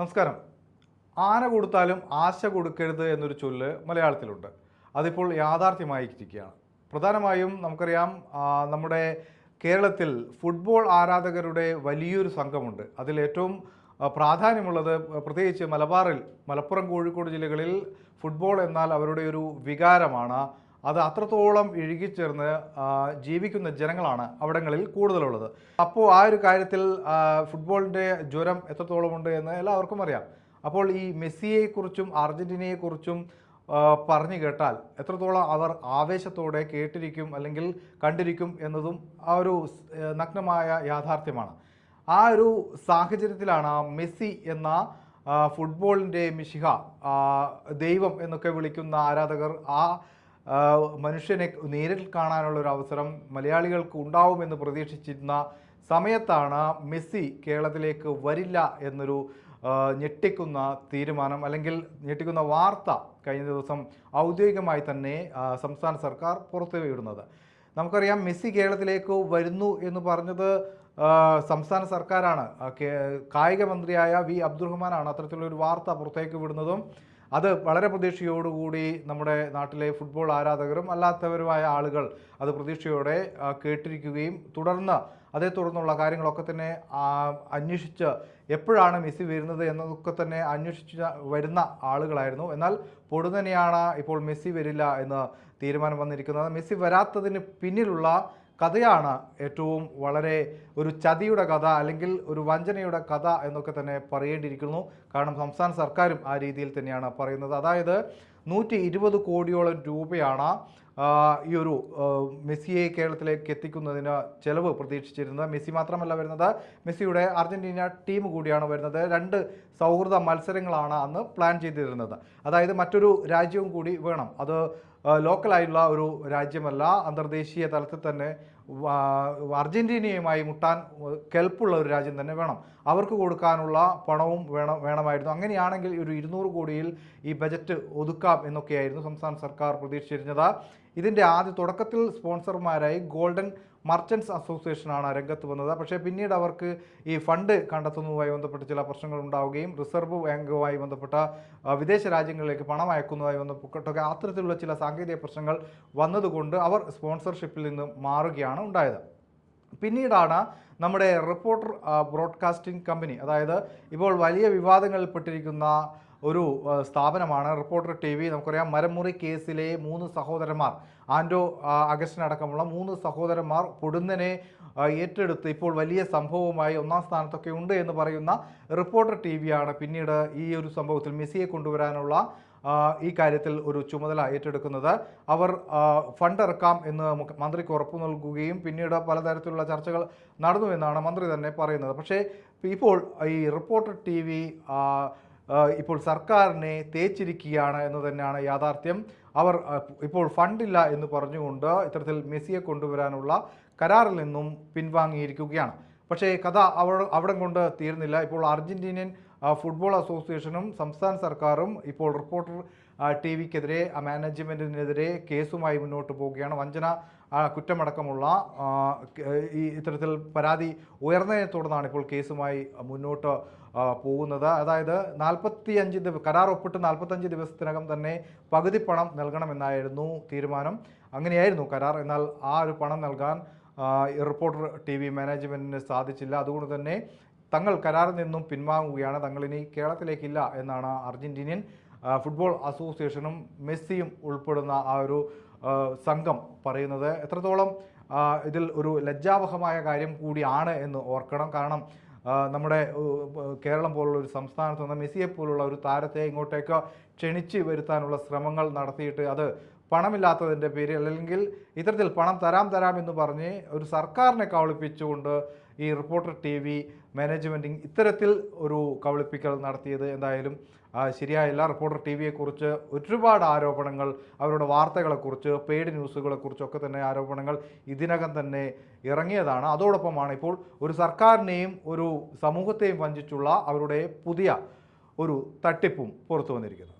നമസ്കാരം. ആന കൊടുത്താലും ആശ കൊടുക്കരുത് എന്നൊരു ചൊല്ല് മലയാളത്തിലുണ്ട്. അതിപ്പോൾ യാഥാർത്ഥ്യമായിരിക്കുകയാണ്. പ്രധാനമായും നമുക്കറിയാം നമ്മുടെ കേരളത്തിൽ ഫുട്ബോൾ ആരാധകരുടെ വലിയൊരു സംഘമുണ്ട്. അതിൽ ഏറ്റവും പ്രാധാന്യമുള്ളത് പ്രത്യേകിച്ച് മലബാറിൽ മലപ്പുറം കോഴിക്കോട് ജില്ലകളിൽ ഫുട്ബോൾ എന്നാൽ അവരുടെ ഒരു വികാരമാണ്. അത് അത്രത്തോളം ഇഴുകിച്ചേർന്ന് ജീവിക്കുന്ന ജനങ്ങളാണ് അവിടങ്ങളിൽ കൂടുതലുള്ളത്. അപ്പോൾ ആ ഒരു കാര്യത്തിൽ ഫുട്ബോളിന്റെ ജ്വരം എത്രത്തോളമുണ്ട് എന്ന് എല്ലാവർക്കും അറിയാം. അപ്പോൾ ഈ മെസ്സിയെക്കുറിച്ചും അർജന്റീനയെക്കുറിച്ചും പറഞ്ഞു കേട്ടാൽ എത്രത്തോളം അവർ ആവേശത്തോടെ കേട്ടിരിക്കും അല്ലെങ്കിൽ കണ്ടിരിക്കും എന്നതും ആ ഒരു നഗ്നമായ യാഥാർത്ഥ്യമാണ്. ആ ഒരു സാഹചര്യത്തിലാണ് മെസ്സി എന്ന ഫുട്ബോളിന്റെ മിശിഹ ദൈവം എന്നൊക്കെ വിളിക്കുന്ന ആരാധകർ ആ, മനുഷ്യനെ നേരിൽ കാണാനുള്ള ഒരു അവസരം മലയാളികൾക്ക് ഉണ്ടാവുമെന്ന് പ്രതീക്ഷിച്ചിരുന്ന സമയത്താണ് മെസ്സി കേരളത്തിലേക്ക് വരില്ല എന്നൊരു ഞെട്ടിക്കുന്ന തീരുമാനം അല്ലെങ്കിൽ ഞെട്ടിക്കുന്ന വാർത്ത കഴിഞ്ഞ ദിവസം ഔദ്യോഗികമായി തന്നെ സംസ്ഥാന സർക്കാർ പുറത്തുവിടുന്നത്. നമുക്കറിയാം മെസ്സി കേരളത്തിലേക്ക് വരുന്നു എന്ന് പറഞ്ഞത് സംസ്ഥാന സർക്കാരാണ്. കായിക മന്ത്രിയായ വി അബ്ദുറഹ്മാനാണ് അത്തരത്തിലൊരു വാർത്ത പുറത്തേക്ക് വിടുന്നതും അത് വളരെ പ്രതീക്ഷയോടുകൂടി നമ്മുടെ നാട്ടിലെ ഫുട്ബോൾ ആരാധകരും അല്ലാത്തവരുമായ ആളുകൾ അത് പ്രതീക്ഷയോടെ കേട്ടിരിക്കുകയും തുടർന്ന് അതേ തുടർന്നുള്ള കാര്യങ്ങളൊക്കെ തന്നെ അന്വേഷിച്ച് എപ്പോഴാണ് മെസ്സി വരുന്നത് എന്നതൊക്കെ തന്നെ അന്വേഷിച്ച് വരുന്ന ആളുകളായിരുന്നു. എന്നാൽ പൊടുന്നനെയാണ് ഇപ്പോൾ മെസ്സി വരില്ല എന്ന് തീരുമാനം വന്നിരിക്കുന്നത്. മെസ്സി വരാത്തതിന് പിന്നിലുള്ള കഥയാണ് ഏറ്റവും വളരെ ഒരു ചതിയുടെ കഥ അല്ലെങ്കിൽ ഒരു വഞ്ചനയുടെ കഥ എന്നൊക്കെ തന്നെ പറയേണ്ടിയിരിക്കുന്നു. കാരണം സംസ്ഥാന സർക്കാരും ആ രീതിയിൽ തന്നെയാണ് പറയുന്നത്. അതായത് നൂറ്റി ഇരുപത് കോടിയോളം രൂപയാണ് ഈ ഒരു മെസ്സിയെ കേരളത്തിലേക്ക് എത്തിക്കുന്നതിന് ചെലവ് പ്രതീക്ഷിച്ചിരുന്നത്. മെസ്സി മാത്രമല്ല വരുന്നത് മെസ്സിയുടെ അർജന്റീന ടീം കൂടിയാണ് വരുന്നത്. രണ്ട് സൗഹൃദ മത്സരങ്ങളാണ് അന്ന് പ്ലാൻ ചെയ്തിരുന്നത്. അതായത് മറ്റൊരു രാജ്യവും കൂടി വേണം. അത് ലോക്കലായിട്ടുള്ള ഒരു രാജ്യമല്ല അന്തർദേശീയ തലത്തിൽ തന്നെ ആ, അർജന്റീനയുമായി മുട്ടാൻ കെൽപ്പുള്ള ഒരു രാജ്യം തന്നെ വേണം. അവർക്ക് കൊടുക്കാനുള്ള പണവും വേണം വേണമായിരുന്നു. അങ്ങനെയാണെങ്കിൽ ഒരു ഇരുന്നൂറ് കോടിയിൽ ഈ ബജറ്റ് ഒതുക്കാം എന്നൊക്കെയായിരുന്നു സംസ്ഥാന സർക്കാർ പ്രതീക്ഷിച്ചിരുന്നത്. ഇതിന്റെ ആദ്യ തുടക്കത്തിൽ സ്പോൺസർമാരായി ഗോൾഡൻ മർച്ചൻസ് അസോസിയേഷനാണ് രംഗത്ത് വന്നത്. പക്ഷേ പിന്നീട് അവർക്ക് ഈ ഫണ്ട് കണ്ടെത്തുന്നതുമായി ബന്ധപ്പെട്ട് ചില പ്രശ്നങ്ങൾ ഉണ്ടാവുകയും റിസർവ് ബാങ്കുമായി ബന്ധപ്പെട്ട വിദേശ രാജ്യങ്ങളിലേക്ക് പണം അയക്കുന്നതുമായി ബന്ധപ്പെട്ടൊക്കെ അത്തരത്തിലുള്ള ചില സാങ്കേതിക പ്രശ്നങ്ങൾ വന്നതുകൊണ്ട് അവർ സ്പോൺസർഷിപ്പിൽ നിന്ന് മാറുകയാണ്. ഉണ്ടായത്. പിന്നീടാണ് നമ്മുടെ റിപ്പോർട്ടർ ബ്രോഡ്കാസ്റ്റിംഗ് കമ്പനി അതായത് ഇപ്പോൾ വലിയ വിവാദങ്ങളിൽപ്പെട്ടിരിക്കുന്ന ഒരു സ്ഥാപനമാണ്. റിപ്പോർട്ടർ ടി വി നമുക്കറിയാം. മരമുറി കേസിലെ മൂന്ന് സഹോദരന്മാർ ആൻഡോ അടക്കമുള്ള മൂന്ന് സഹോദരന്മാർ പൊടുന്നനെ ഏറ്റെടുത്ത് ഇപ്പോൾ വലിയ സംഭവമായി ഒന്നാം സ്ഥാനത്തൊക്കെ ഉണ്ട് എന്ന് പറയുന്ന റിപ്പോർട്ടർ ടി വിയാണ് പിന്നീട് ഈ ഒരു സംഭവത്തിൽ മെസ്സിയെ കൊണ്ടുവരാനുള്ള ഈ കാര്യത്തിൽ ഒരു ചുമതല ഏറ്റെടുക്കുന്നത്. അവർ ഫണ്ട് ഇറക്കാം എന്ന് മന്ത്രിക്ക് ഉറപ്പു നൽകുകയും പിന്നീട് പലതരത്തിലുള്ള ചർച്ചകൾ നടന്നു എന്നാണ് മന്ത്രി തന്നെ പറയുന്നത്. പക്ഷേ ഇപ്പോൾ ഈ റിപ്പോർട്ടർ ടി ഇപ്പോൾ സർക്കാരിനെ തേച്ചിരിക്കുകയാണ് എന്ന് തന്നെയാണ് യാഥാർത്ഥ്യം. അവർ ഇപ്പോൾ ഫണ്ടില്ല എന്ന് പറഞ്ഞുകൊണ്ട് ഇത്തരത്തിൽ മെസ്സിയെ കൊണ്ടുവരാനുള്ള കരാറിൽ നിന്നും പിൻവാങ്ങിയിരിക്കുകയാണ്. പക്ഷേ കഥ അവിടെ അവിടം കൊണ്ട് തീർന്നില്ല ഇപ്പോൾ അർജന്റീനിയൻ ഫുട്ബോൾ അസോസിയേഷനും സംസ്ഥാന സർക്കാരും ഇപ്പോൾ റിപ്പോർട്ടർ ടി വിക്കെതിരെ മാനേജ്മെന്റിനെതിരെ കേസുമായി മുന്നോട്ട് പോവുകയാണ്. വഞ്ചന കുറ്റമടക്കമുള്ള ഈ ഇത്തരത്തിൽ പരാതി ഉയർന്നതിനെ തുടർന്നാണ് ഇപ്പോൾ കേസുമായി മുന്നോട്ട് പോകുന്നത്. അതായത് നാൽപ്പത്തി അഞ്ച് ദിവ കരാർ ഒപ്പിട്ട് നാൽപ്പത്തഞ്ച് ദിവസത്തിനകം തന്നെ പകുതി പണം നൽകണമെന്നായിരുന്നു തീരുമാനം. അങ്ങനെയായിരുന്നു കരാർ. എന്നാൽ ആ ഒരു പണം നൽകാൻ റിപ്പോർട്ടർ ടി വി മാനേജ്മെന്റിന് സാധിച്ചില്ല. അതുകൊണ്ട് തന്നെ തങ്ങൾ കരാറിൽ നിന്നും പിൻവാങ്ങുകയാണ്. തങ്ങൾ ഇനി കേരളത്തിലേക്കില്ല എന്നാണ് അർജന്റീനിയൻ ഫുട്ബോൾ അസോസിയേഷനും മെസ്സിയും ഉൾപ്പെടുന്ന ആ ഒരു സംഘം പറയുന്നത്. എത്രത്തോളം ഇതിൽ ഒരു ലജ്ജാവഹമായ കാര്യം കൂടിയാണ് എന്ന് ഓർക്കണം. കാരണം നമ്മുടെ കേരളം പോലുള്ള ഒരു സംസ്ഥാനത്ത് നിന്ന് മെസ്സിയെ പോലുള്ള ഒരു താരത്തെ ഇങ്ങോട്ടേക്ക് ക്ഷണിച്ച് വരുത്താനുള്ള ശ്രമങ്ങൾ നടത്തിയിട്ട് അത് പണമില്ലാത്തതിന്റെ പേരിൽ അല്ലെങ്കിൽ ഇത്തരത്തിൽ പണം തരാം തരാം എന്ന് പറഞ്ഞ് ഒരു സർക്കാരിനെ കബളിപ്പിച്ചുകൊണ്ട് ഈ റിപ്പോർട്ടർ ടി വി മാനേജ്മെന്റിങ് ഇത്തരത്തിൽ ഒരു കബളിപ്പിക്കൽ നടത്തിയത് എന്തായാലും ശരിയായില്ല റിപ്പോർട്ടർ ടി വിയെക്കുറിച്ച് ഒരുപാട് ആരോപണങ്ങൾ അവരുടെ വാർത്തകളെക്കുറിച്ച് പെയ്ഡ് ന്യൂസുകളെക്കുറിച്ചൊക്കെ തന്നെ ആരോപണങ്ങൾ ഇതിനകം തന്നെ ഇറങ്ങിയതാണ്. അതോടൊപ്പമാണ് ഇപ്പോൾ ഒരു സർക്കാരിനെയും ഒരു സമൂഹത്തെയും വഞ്ചിച്ചുള്ള അവരുടെ പുതിയ ഒരു തട്ടിപ്പും പുറത്തു വന്നിരിക്കുന്നത്.